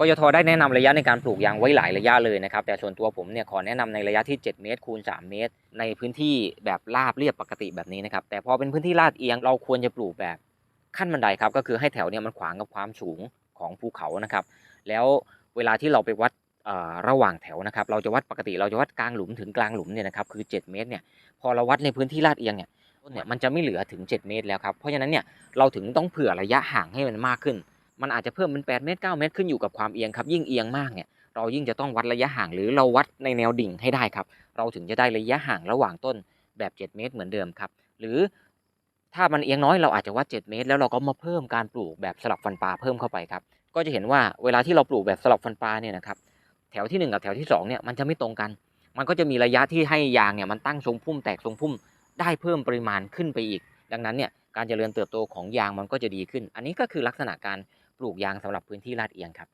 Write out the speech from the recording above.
กยทได้แนะนำระยะในการปลูกยางไว้หลายระยะเลยนะครับ แต่ส่วนตัวผมเนี่ยขอแนะนำในระยะที่ 7 เมตรคูณ 3 เมตร ในพื้นที่แบบราบเรียบปกติแบบนี้นะครับ แต่พอเป็นพื้นที่ลาดเอียงเราควรจะปลูกแบบขั้นบันไดครับ ก็คือให้แถวเนี่ยมันขวางกับความสูงของภูเขานะครับ แล้วเวลาที่เราไปวัดเอ่อระหว่างแถวนะครับ เราจะวัดปกติเราจะวัดกลางหลุมถึงกลางหลุมเนี่ยนะครับคือ 7 เมตรเนี่ยพอเราวัดในพื้นที่ลาดเอียงเนี่ยต้นเนี่ยมันจะไม่เหลือถึง 7 เมตรแล้วครับเพราะฉะนั้นเนี่ยเราถึงต้องเผื่อระยะห่างให้มันมากขึ้น มันอาจจะเพิ่มเป็น8เมตร9เมตรขึ้นอยู่กับความเอียงครับ ยิ่งเอียงมากเนี่ยเรายิ่งจะต้องวัดระยะห่างหรือเราวัดในแนวดิ่งให้ได้ครับ เราถึงจะได้ระยะห่างระหว่างต้นแบบ 7 เมตรเหมือนเดิมครับ หรือถ้ามันเอียงน้อยเราอาจจะวัด 7 เมตร แล้วเราก็มาเพิ่มการปลูกแบบสลับฟันปลาเพิ่มเข้าไปครับ ก็จะเห็นว่าเวลาที่เราปลูกแบบสลับฟันปลาเนี่ยนะครับแถวที่ 1 กับแถวที่2เนี่ยมันจะไม่ตรงกัน มันก็จะมีระยะที่ให้ยางเนี่ยมันตั้งทรงพุ่มแตกทรงพุ่มได้เพิ่มปริมาณขึ้นไปอีก ดังนั้นเนี่ยการเจริญเติบโตของยางมันก็จะดีขึ้น อันนี้ก็คือลักษณะการ ลูกยางสำหรับพื้นที่ลาดเอียงครับ